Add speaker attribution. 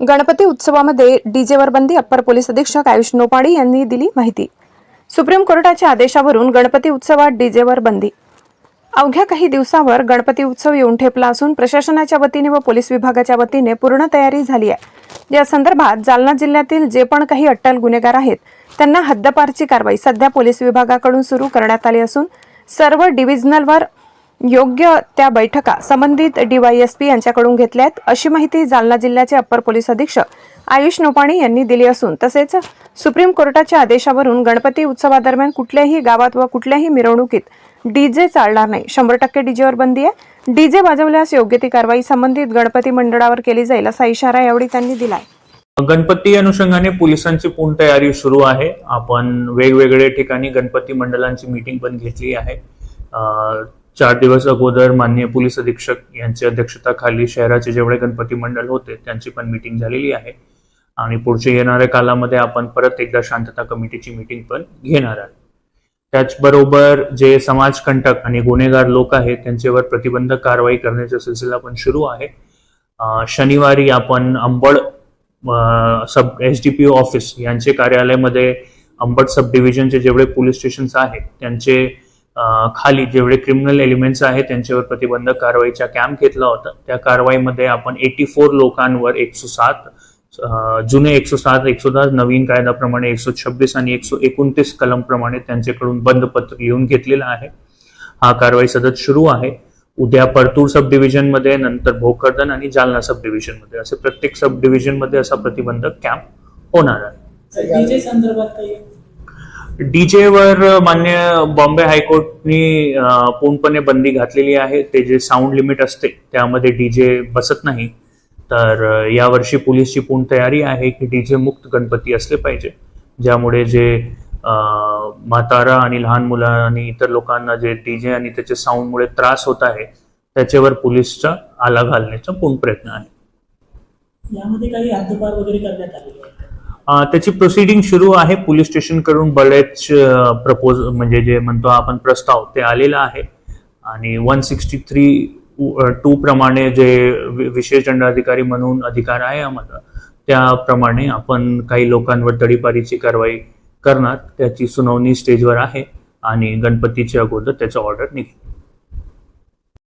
Speaker 1: गणपती उत्सवामध्ये डीजेवर बंदी upper police अधीक्षक आयुष नोपाडी यांनी दिली माहिती. सुप्रीम कोर्टाच्या आदेशावरून गणपती उत्सवात डीजेवर बंदी. अवघ्या काही दिवसावर गणपती उत्सव येऊन ठेपला असून प्रशासनाच्या वतीने व पोलीस विभागाच्या वतीने पूर्ण तयारी झाली आहे. या संदर्भात जालना जिल्ह्यातील जे पण काही अट्टल गुन्हेगार आहेत त्यांना हद्दपारची कारवाई सध्या पोलीस विभागाकडून सुरू करण्यात आली असून सर्व डिव्हिजनलवर योग्य त्या बैठका संबंधित डीवायएसपी यांच्याकडून घेतल्या आहेत अशी माहिती जालना जिल्ह्याचे अप्पर पोलीस अधीक्षक आयुष नोपाणी यांनी दिली असून तसेच सुप्रीम कोर्टाच्या आदेशावरून गणपती उत्सवादरम्यान कुठल्याही गावात व कुठल्याही मिरवणुकीत डीजे चालणार नाही. शंभर टक्के डीजेवर बंदी आहे. डीजे वाजवल्यास योग्य ती कारवाई संबंधित गणपती मंडळावर केली जाईल असा इशारा यावेळी त्यांनी दिलाय.
Speaker 2: गणपती अनुषंगाने पोलिसांची पूर्ण तयारी सुरू आहे. आपण वेगवेगळ्या ठिकाणी गणपती मंडळांची मीटिंग पण घेतली आहे. चार दिवस अगोदर माननीय पोलीस अधीक्षक यांच्या अध्यक्षताखाली शहराचे जेवढे गणपती मंडळ होते त्यांची पण मीटिंग झालेली आहे. आणि पुढच्या येणाऱ्या कालामध्ये आपण परत एकदा शांतता कमिटीची मीटिंग पण घेणार आहोत. त्याचबरोबर जे समाजकंटक आणि गुन्हेगार लोक आहेत त्यांच्यावर प्रतिबंधक कारवाई करण्याचा सिलसिला पण सुरू आहे. शनिवारी आपण Ambad sub S D P O office यांचे कार्यालयामध्ये अंबड सब डिव्हिजनचे जेवढे पोलीस स्टेशन्स आहेत त्यांचे खाली जेवढे क्रिमिनल एलिमेंट्स आहेत त्यांच्यावर प्रतिबंधक कारवाईचा कॅम्प घेतला होता. त्या कारवाईमध्ये आपण एटी फोर लोकांवर एकशे सात जुने एकशे सात एकशे दहा नवीन कायद्याप्रमाणे एकशे छब्बीस आणि एकशे एकोणतीस कलमप्रमाणे त्यांच्याकडून बंदपत्र लिहून घेतलेलं आहे. हा कारवाई सतत सुरू आहे. उद्या परतूर सब डिव्हिजनमध्ये नंतर भोकरदन आणि जालना सब डिव्हिजनमध्ये असे प्रत्येक सब डिव्हिजनमध्ये असा प्रतिबंधक कॅम्प होणार आहे.
Speaker 3: डीजे
Speaker 2: वर मान्य बॉम्बे हायकोर्टनी पूर्णपणे बंदी घातलेली आहे. ते जे साऊंड लिमिट असते त्यामध्ये डीजे बसत नाही. तर यावर्षी पोलीसची पूर्ण तयारी आहे की डीजे मुक्त गणपती असले पाहिजे. ज्यामुळे जे म्हातारा आणि लहान मुलं आणि इतर लोकांना जे डीजे आणि त्याच्या साऊंडमुळे त्रास होत आहे त्याच्यावर पोलीसचा आला घालण्याचा पूर्ण प्रयत्न आहे.
Speaker 3: यामध्ये काही हद्दपार वगैरे करण्यात आलेले आहे
Speaker 2: त्याची प्रोसिडिंग सुरू आहे. पोलीस स्टेशनकडून बरेच प्रपोज म्हणजे जे म्हणतो आपण प्रस्ताव ते आलेला आहे. आणि वन सिक्स्टी थ्री टू प्रमाणे जे विशेष दंडाधिकारी म्हणून अधिकार आहे आम्हाला त्याप्रमाणे आपण काही लोकांवर तडीपारीची कारवाई करणार. त्याची सुनावणी स्टेजवर आहे. आणि गणपतीच्या अगोदर त्याचा ऑर्डर निघेल.